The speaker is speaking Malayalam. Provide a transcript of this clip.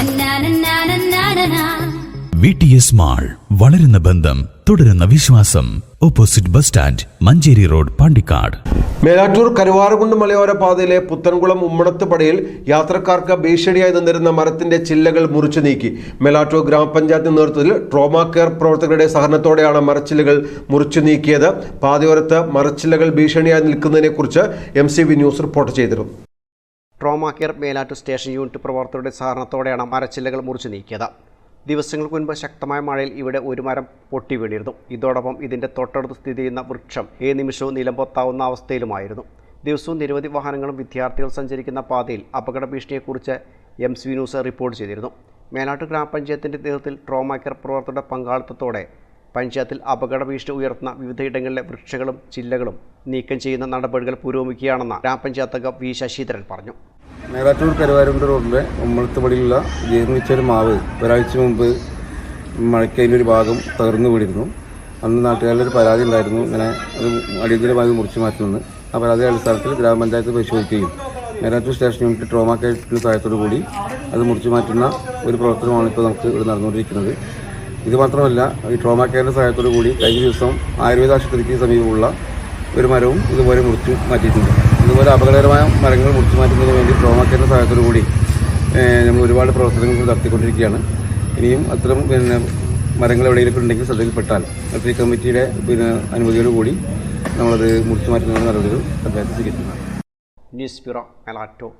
Na-na-na-na-na-na-na. V T S mall വളരുന്ന ബന്ധം തുടരുന്ന വിശ്വാസം. Opposite bus stand Manjeri road Pandikkad. Melattur Karuvarakundu മലയോര പാതയിലെ പുത്തൻകുളം ഉമ്മണത്ത് പടയിൽ യാത്രക്കാർക്ക് ഭീഷണിയായി നിന്നിരുന്ന മരത്തിന്റെ ചില്ലകൾ മുറിച്ചു നീക്കി. മേലാറ്റൂർ ഗ്രാമപഞ്ചായത്ത് നേതൃത്വത്തിൽ ട്രോമ കെയർ പ്രവർത്തകരുടെ സഹകരണത്തോടെയാണ് മരച്ചില്ലകൾ മുറിച്ചു നീക്കിയത്. പാതയോരത്ത് മരച്ചില്ലകൾ ഭീഷണിയായി നിൽക്കുന്നതിനെക്കുറിച്ച് M C V news report ചെയ്തിരുന്നു. Trauma care Melattur station unit പ്രവർത്തകരുടെ സഹകരണത്തോടെയാണ് മരച്ചില്ലകൾ മുറിച്ചു നീക്കിയത്. ദിവസങ്ങൾക്ക് മുൻപ് ശക്തമായ മഴയിൽ ഇവിടെ ഒരു മരം പൊട്ടി വീണിരുന്നു. ഇതോടൊപ്പം ഇതിന്റെ തൊട്ടടുത്ത് സ്ഥിതി ചെയ്യുന്ന വൃക്ഷം ഏത് നിമിഷവും നിലംപൊത്താവുന്ന അവസ്ഥയിലുമായിരുന്നു. ദിവസവും നിരവധി വാഹനങ്ങളും വിദ്യാർത്ഥികൾ സഞ്ചരിക്കുന്ന പാതയിൽ അപകട ഭീഷണിയെക്കുറിച്ച് എം സി ന്യൂസ് റിപ്പോർട്ട് ചെയ്തിരുന്നു. മേലാട്ട് ഗ്രാമപഞ്ചായത്തിന്റെ നേതൃത്വത്തിൽ ട്രോമാ കെയർ പ്രവർത്തകരുടെ പങ്കാളിത്തത്തോടെ പഞ്ചായത്തിൽ അപകട ഭീഷണി ഉയർത്തുന്ന വിവിധയിടങ്ങളിലെ വൃക്ഷങ്ങളും ചില്ലകളും നീക്കം ചെയ്യുന്ന നടപടികൾ പുരോഗമിക്കുകയാണെന്ന് ഗ്രാമപഞ്ചായത്ത് അംഗം വി ശശീധരൻ പറഞ്ഞു. മേലാറ്റൂർ കരുവാരുണ്ട് റോഡിലെ ഉമ്മളത്തുപടിയിലുള്ള ജീർണിച്ച ഒരു മാവ് ഒരാഴ്ച മുമ്പ് മഴയ്ക്ക് അതിന്റെ ഒരു ഭാഗം തകർന്നു വീടിരുന്നു അന്ന് നാട്ടുകാരുടെ ഒരു പരാതി ഉണ്ടായിരുന്നു. ഇങ്ങനെ അത് അടിയന്തരമായി മുറിച്ച് മാറ്റുമെന്ന് ആ പരാതി അടിസ്ഥാനത്തിൽ ഗ്രാമപഞ്ചായത്ത് പരിശോധിക്കുകയും മേലാറ്റൂർ സ്റ്റേഷൻ യൂണിറ്റ് ട്രോമാ കെയറിന്റെ സഹായത്തോടു കൂടി അത് മുറിച്ച് മാറ്റുന്ന ഒരു പ്രവർത്തനമാണ് ഇപ്പോൾ നമുക്ക് ഇവിടെ നടന്നുകൊണ്ടിരിക്കുന്നത്. ഇത് മാത്രമല്ല ഈ ട്രോമാ കെയറിന്റെ സഹായത്തോടു കൂടി കഴിഞ്ഞ ദിവസം ആയുർവേദ ആശുപത്രിക്ക് സമീപമുള്ള ഒരു മരവും ഇതുപോലെ മുറിച്ച് മാറ്റിയിട്ടുണ്ട്. ഇതുപോലെ അപകടകരമായ മരങ്ങൾ മുറിച്ചു മാറ്റുന്നതിന് വേണ്ടി ട്രോമാക്കേറ്റ സഹായത്തോടു കൂടി നമ്മൾ ഒരുപാട് പ്രവർത്തനങ്ങൾ നടത്തിക്കൊണ്ടിരിക്കുകയാണ്. ഇനിയും അത്തരം പിന്നെ മരങ്ങൾ എവിടെയെങ്കിലും ഉണ്ടെങ്കിൽ ശ്രദ്ധയിൽപ്പെട്ടാൽ ട്രീ കമ്മിറ്റിയുടെ പിന്നെ അനുമതിയോടുകൂടി നമ്മളത് മുറിച്ചു മാറ്റുന്ന നടപടികൾ അദ്ദേഹത്തെ സ്വീകരിക്കുന്നതാണ് ന്യൂസ് ബ്യൂറോ മേലാറ്റൂർ.